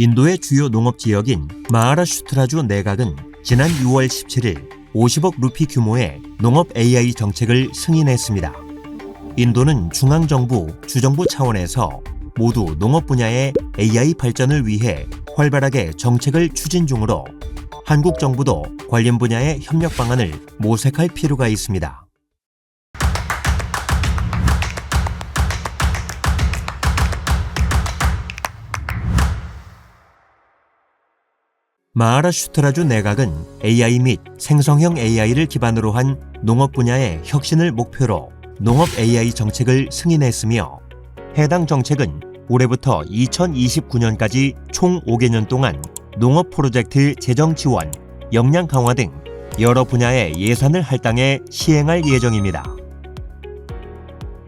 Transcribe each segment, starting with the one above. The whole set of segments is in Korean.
인도의 주요 농업 지역인 마하라슈트라주 내각은 지난 6월 17일 50억 루피 규모의 농업 AI 정책을 승인했습니다. 인도는 중앙정부, 주정부 차원에서 모두 농업 분야의 AI 발전을 위해 활발하게 정책을 추진 중으로 한국 정부도 관련 분야의 협력 방안을 모색할 필요가 있습니다. 마하라슈트라주 내각은 AI 및 생성형 AI를 기반으로 한 농업 분야의 혁신을 목표로 농업 AI 정책을 승인했으며 해당 정책은 올해부터 2029년까지 총 5개년 동안 농업 프로젝트 재정 지원, 역량 강화 등 여러 분야의 예산을 할당해 시행할 예정입니다.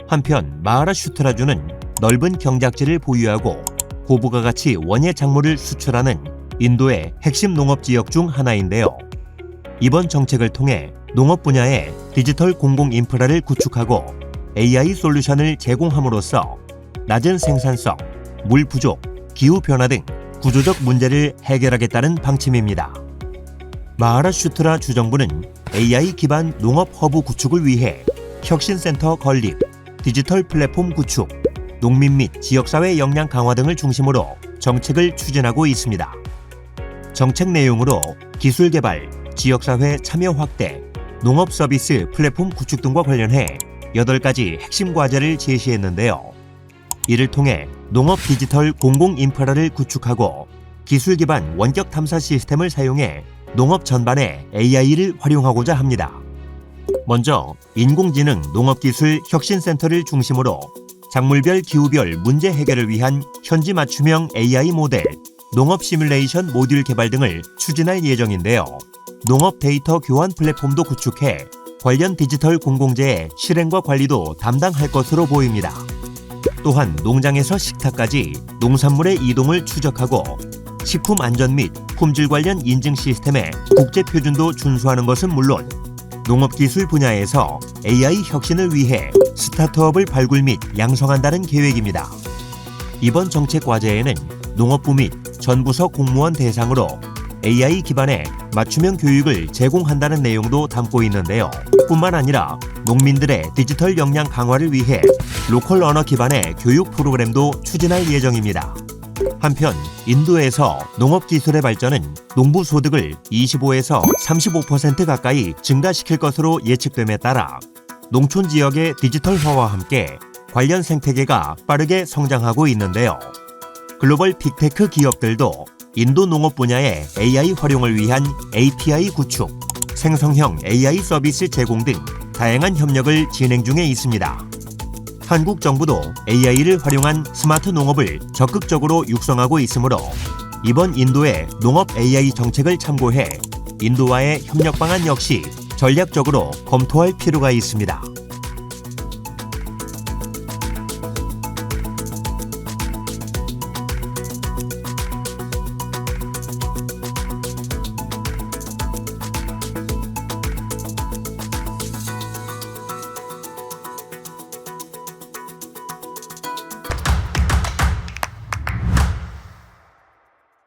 한편 마하라슈트라주는 넓은 경작지를 보유하고 고부가 가치 원예 작물을 수출하는 인도의 핵심 농업 지역 중 하나인데요. 이번 정책을 통해 농업 분야의 디지털 공공 인프라를 구축하고 AI 솔루션을 제공함으로써 낮은 생산성, 물 부족, 기후 변화 등 구조적 문제를 해결하겠다는 방침입니다. 마하라슈트라 주정부는 AI 기반 농업 허브 구축을 위해 혁신센터 건립, 디지털 플랫폼 구축, 농민 및 지역사회 역량 강화 등을 중심으로 정책을 추진하고 있습니다. 정책 내용으로 기술 개발, 지역사회 참여 확대, 농업 서비스 플랫폼 구축 등과 관련해 8가지 핵심 과제를 제시했는데요. 이를 통해 농업 디지털 공공 인프라를 구축하고 기술 기반 원격 탐사 시스템을 사용해 농업 전반에 AI를 활용하고자 합니다. 먼저 인공지능 농업기술 혁신센터를 중심으로 작물별 기후별 문제 해결을 위한 현지 맞춤형 AI 모델, 농업 시뮬레이션 모듈 개발 등을 추진할 예정인데요. 농업 데이터 교환 플랫폼도 구축해 관련 디지털 공공재의 실행과 관리도 담당할 것으로 보입니다. 또한 농장에서 식탁까지 농산물의 이동을 추적하고 식품 안전 및 품질 관련 인증 시스템의 국제 표준도 준수하는 것은 물론 농업 기술 분야에서 AI 혁신을 위해 스타트업을 발굴 및 양성한다는 계획입니다. 이번 정책 과제에는 농업부 및 전부서 공무원 대상으로 AI 기반의 맞춤형 교육을 제공한다는 내용도 담고 있는데요. 뿐만 아니라 농민들의 디지털 역량 강화를 위해 로컬 언어 기반의 교육 프로그램도 추진할 예정입니다. 한편 인도에서 농업 기술의 발전은 농부 소득을 25에서 35% 가까이 증가시킬 것으로 예측됨에 따라 농촌 지역의 디지털화와 함께 관련 생태계가 빠르게 성장하고 있는데요. 글로벌 빅테크 기업들도 인도 농업 분야의 AI 활용을 위한 API 구축, 생성형 AI 서비스 제공 등 다양한 협력을 진행 중에 있습니다. 한국 정부도 AI를 활용한 스마트 농업을 적극적으로 육성하고 있으므로 이번 인도의 농업 AI 정책을 참고해 인도와의 협력 방안 역시 전략적으로 검토할 필요가 있습니다.